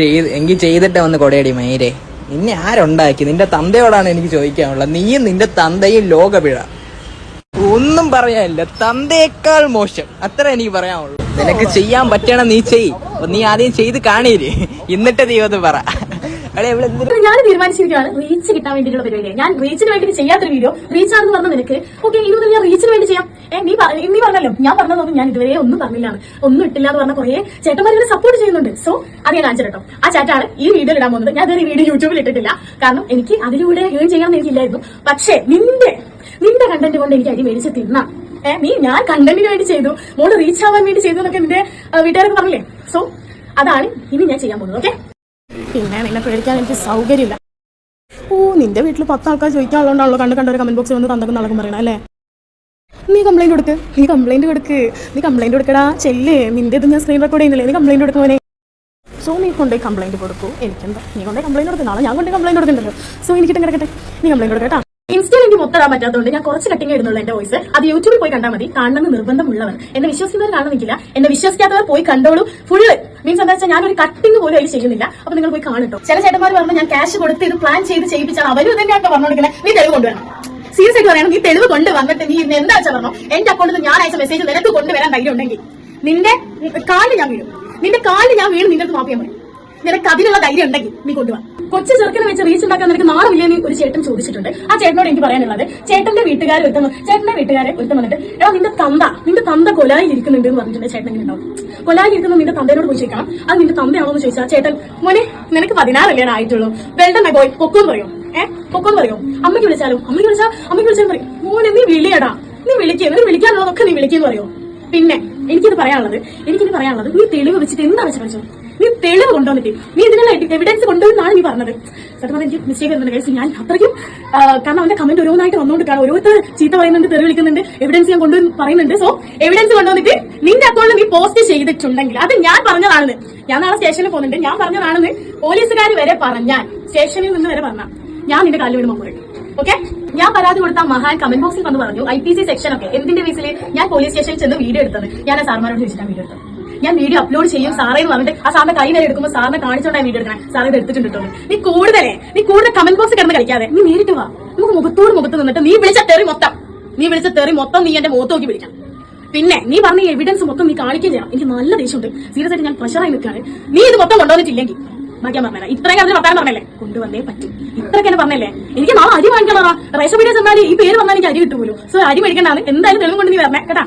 എങ്കിൽ ചെയ്തിട്ട് വന്ന് കൊടയടി മയിരെ നിന്നെ ആരുണ്ടാക്കി? നിന്റെ തന്തയോടാണ് എനിക്ക് ചോദിക്കാനുള്ളത്. നീയും നിന്റെ തന്തയും ലോകപിഴ. ഒന്നും പറയാനില്ല. തന്തയേക്കാൾ മോശം. അത്ര എനിക്ക് പറയാനുള്ളൂ. നിനക്ക് ചെയ്യാൻ പറ്റണ നീ ചെയ്. നീ ആദ്യം ചെയ്ത് കാണിയില്ലേ എന്നിട്ട് ഒന്ന് പറ. ഇപ്പൊ ഞാൻ തീരുമാനിച്ചിരിക്കുകയാണ് റീച്ച് കിട്ടാൻ വേണ്ടിയിട്ടുള്ള പരിപാടി ഞാൻ റീച്ചിന് വേണ്ടി ചെയ്യാത്തൊരു വീഡിയോ റീച്ച് ആണെന്ന് പറഞ്ഞ നിനക്ക്. ഓക്കെ ഇനി ഞാൻ റീച്ചിന് വേണ്ടി ചെയ്യാം. ഏ നീ നീ പറഞ്ഞല്ലോ. ഞാൻ പറഞ്ഞതൊന്നും ഞാൻ ഇതുവരെ ഒന്നും പറഞ്ഞില്ലാണ് ഒന്നും ഇട്ടില്ല എന്ന് പറഞ്ഞ കുറെ ചേട്ടന്മാർ ഇതിനെ സപ്പോർട്ട് ചെയ്യുന്നുണ്ട്. സോ അത് ഞാൻ കാണിച്ചു ആ ചേട്ടാണ് ഈ വീഡിയോ ഇടാൻ പോകുന്നത്. ഞാൻ ഈ വീഡിയോ യൂട്യൂബിൽ ഇട്ടിട്ടില്ല. കാരണം എനിക്ക് അതിലൂടെ ഏൺ ചെയ്യണമെന്ന് എനിക്കില്ലായിരുന്നു പക്ഷേ നിന്റെ നിന്റെ കണ്ടന്റ് കൊണ്ട് എനിക്ക് അരി മേടിച്ച് തിന്ന. ഏഹ് നീ ഞാൻ കണ്ടന്റിന് വേണ്ടി ചെയ്തു. മോൾ റീച്ച് ആവാൻ വേണ്ടി ചെയ്തു എന്നൊക്കെ നിന്റെ വീട്ടുകാരൊക്കെ പറഞ്ഞില്ലേ? സോ അതാണ് ഇനി ഞാൻ ചെയ്യാൻ പോകുന്നത്. ഓക്കെ പിന്നെ നിന്നെ പേടിക്കാൻ എനിക്ക് സൗകര്യമില്ല. ഓ നിന്റെ വീട്ടിൽ പത്ത് ആൾക്കാർ ചോദിക്കാനുള്ളതാണല്ലോ കണ്ട് കണ്ടൊരു കമന്റ് ബോക്സിൽ വന്ന് തന്നൊക്കെ നടക്കും പറയണം അല്ലേ? നീ കംപ്ലൈന്റ് കൊടുക്ക് നീ കംപ്ലൈന്റ് കൊടുക്ക് നീ കംപ്ലൈന്റ് കൊടുക്കടാ ചെല്ലേ നിന്റെ ഇത് ഞാൻ സ്ക്രീൻ റെക്കോർഡ് ചെയ്യുന്നില്ലേ നീ കംപ്ലൈന്റ് കൊടുക്കുമോനെ സോ നീ കൊണ്ടുപോയി കംപ്ലൈന്റ് കൊടുക്കൂ. എനിക്കെന്താ? നീ കൊണ്ടുപോയി കംപ്ലൈന്റ് കൊടുക്കും. നാളെ ഞാൻ കൊണ്ടുപോയി കംപ്ലൈന്റ് കൊടുക്കണ്ടല്ലോ സോ എനിക്കിട്ട് കിടക്കട്ടെ. നീ കംപ്ലൈന്റ് കൊടുക്കട്ടാ ഇൻസ്റ്റയിൽ എനിക്ക് മൊത്തം പറ്റാത്തതുകൊണ്ട് ഞാൻ കുറച്ച് കട്ടിങ് ഇടുന്നുള്ളൂ എന്റെ വോയിസ് അത് യൂട്യൂബിൽ പോയി കണ്ടാൽ മതി. കാണണമെന്ന് നിർബന്ധമുള്ളവർ എന്നെ വിശ്വസിക്കുന്നവർ കാണുന്നില്ല എന്നെ വിശ്വസിക്കാത്തവർ പോയി കണ്ടോളൂ. ഫുള്ള് മീൻസ് എന്താ വെച്ചാൽ ഞാനൊരു കട്ടിങ് പോലും അതിൽ ചെയ്യുന്നില്ല. അപ്പൊ നിങ്ങൾ പോയി കാണട്ടോ ചില ചേട്ടന്മാർ പറഞ്ഞു ഞാൻ ക്യാഷ് കൊടുത്ത് ഇത് പ്ലാൻ ചെയ്ത് ചെയ്യിപ്പിച്ചാൽ അവരും ഇതന്നെയാണ് പറഞ്ഞുകൊടുക്കുന്നത് നീ തെളിവ് കൊണ്ടുവരണം. സീരിയസ് ആയിട്ട് പറയണം നീ തെളിവ് കൊണ്ട് വന്നിട്ട് നീ ഇന്ന് എന്താ വെച്ചാൽ പറഞ്ഞു? എന്റെ അക്കൗണ്ടിൽ ഞാൻ അയച്ച മെസ്സേജ് നിനക്ക് കൊണ്ടുവരാൻ ധൈര്യം ഉണ്ടെങ്കിൽ നിന്റെ കാലിൽ ഞാൻ വീഴും. നിന്റെ കാലിൽ ഞാൻ വീണ് നിന്റെ മാപ്പിയാൻ പറയും. നിനക്ക് അതിനുള്ള ധൈര്യം ഉണ്ടെങ്കിൽ നീ കൊണ്ടുപോകാം കൊച്ചു ചെറുക്കനെ വെച്ച് റീച്ച് ഉണ്ടാക്കാൻ നിനക്ക് നാളെ ഒരു ചേട്ടൻ ചോദിച്ചിട്ടുണ്ട്. ആ ചേട്ടനോട് എനിക്ക് പറയാനുള്ളത് ചേട്ടന്റെ വീട്ടുകാർ ഒരുത്തം ചേട്ടന്റെ വീട്ടുകാരെ ഒരുത്തം വന്നിട്ട് എടാ നിന്റെ തന്ത നിന്റെ തന്ത കൊലായി ഇരിക്കുന്നുണ്ട് എന്ന് പറഞ്ഞിട്ടുണ്ട് ചേട്ടൻ ഇങ്ങനെ ഉണ്ടാവും. കൊലായി ഇരിക്കുന്നു നിന്റെ തന്തയോട് പോയി ചോദിക്കണം. അത് നിന്റെ തന്തയാണോ എന്ന് ചോദിച്ചാൽ ചേട്ടൻ മോനെ നിനക്ക് പതിനാറല്ലേ ആയിട്ടുള്ളൂ. വെൽഡൻ ബോയ് പൊക്കോന്ന് പറയും. ഏഹ് പൊക്കോന്ന് പറയും. അമ്മയ്ക്ക് വിളിച്ചാലും അമ്മയ്ക്ക് വിളിച്ചാൽ അമ്മയ്ക്ക് വിളിച്ചാൽ പറയും മോനെ നീ വിളിയടാ നീ വിളിക്കുക നീ വിളിക്കാനുള്ളതൊക്കെ നീ വിളിക്കുന്നു പറയോ. പിന്നെ എനിക്കിത് പറയാനുള്ളത് എനിക്കിത് പറയാനുള്ളത് നീ തെളിവ് വെച്ചിട്ട് എന്താ വെച്ച് നീ തെളിവ് കൊണ്ടുവന്നിട്ട് നീ ഇതിനുള്ള എവിഡൻസ് കൊണ്ടുവന്നാണ് നീ പറഞ്ഞത്. സത്യം പറഞ്ഞാൽ എനിക്ക് മിസ്റ്റേക്ക് വരുന്നുണ്ട് കേസ് ഞാൻ അത്രയ്ക്കും കാരണം അവന്റെ കമന്റ് ഓരോന്നായിട്ട് വന്നുകൊണ്ടിരിക്കുകയാണ് ഓരോരുത്തർ ചീത്ത പറയുന്നുണ്ട് തെറി വിളിക്കുന്നുണ്ട് എവിഡൻസ് ഞാൻ കൊണ്ടുവന്ന് പറയുന്നുണ്ട്. സോ എവിഡൻസ് കൊണ്ടുവന്നിട്ട് നിന്റെ അക്കൗണ്ടിൽ നീ പോസ്റ്റ് ചെയ്തിട്ടുണ്ടെങ്കിൽ അത് ഞാൻ പറഞ്ഞതാണ് ഞാൻ നാളെ സ്റ്റേഷനിൽ പോകുന്നുണ്ട്. ഞാൻ പറഞ്ഞതാണെന്ന് പോലീസുകാർ വരെ പറഞ്ഞാൽ സ്റ്റേഷനിൽ നിന്ന് വരെ പറഞ്ഞ ഞാൻ നിന്റെ കാലിൽ വീണ് പോകട്ടെ ഓക്കെ ഞാൻ പരാതി കൊടുത്ത മഹാൻ കമന്റ് ബോക്സിൽ വന്ന് പറഞ്ഞു ഐ പി സി സെക്ഷൻ ഒക്കെ എന്തിന്റെ ബേസിൽ ഞാൻ പോലീസ് സ്റ്റേഷനിൽ ചെന്ന് വീഡിയോ എടുത്തത്? ഞാൻ ആ സാർമാരോട് ചോദിച്ചിട്ടാണ് വീഡിയോ എടുത്തത്. ഞാൻ വീഡിയോ അപ്ലോഡ് ചെയ്യും. സാറേ എന്ന് പറഞ്ഞിട്ട് ആ സാറിന്റെ കൈ നേരെ എടുക്കുമ്പോൾ സാറിനെ കാണിച്ചോണ്ടാണ് വീഡിയോ എടുക്കണം. സാർ എടുത്തിട്ടുണ്ട് നീ കൂടുതലേ നീ കൂടുതൽ കമന്റ് ബോക്സ് കിടന്ന് കളിക്കാതെ നീ നേരിട്ട് വാ. നമുക്ക് മുഖത്തോട് മുഖത്ത് നിന്നിട്ട് നീ വിളിച്ച തെറി മൊത്തം നീ വിളിച്ച തെറി മൊത്തം നീ എന്റെ മുഖത്ത് നോക്കി വിളിക്കണം പിന്നെ നീ പറഞ്ഞ എവിഡൻസ് മൊത്തം നീ കാണിക്കുകയും ചെയ്യണം എനിക്ക് നല്ല ദേഷ്യമുണ്ട്. സീരിയസ് ആയിട്ട് ഞാൻ പ്രഷറായി നിൽക്കുകയാണ്. നീ ഇത് മൊത്തം കൊണ്ടുവന്നിട്ടില്ലെങ്കിൽ ബാക്കി ഞാൻ പറഞ്ഞില്ല ഇത്രയും അതിന് വർത്താനം പറഞ്ഞല്ലേ? കൊണ്ടുവന്നേ പറ്റും. ഇത്രയൊക്കെ എന്നെ പറഞ്ഞല്ലേ? എനിക്ക് നാളെ അരി വാങ്ങിക്കണോ റേഷൻ പീഡിയ ചെന്നാൽ ഈ പേര് വന്നാൽ എനിക്ക് അരി കിട്ടുമല്ലോ സോ അരി മേടിക്കണ്ടാണ് എന്തായാലും തെളിവ് കൊണ്ട് നീ വരണേ. കേട്ടാ?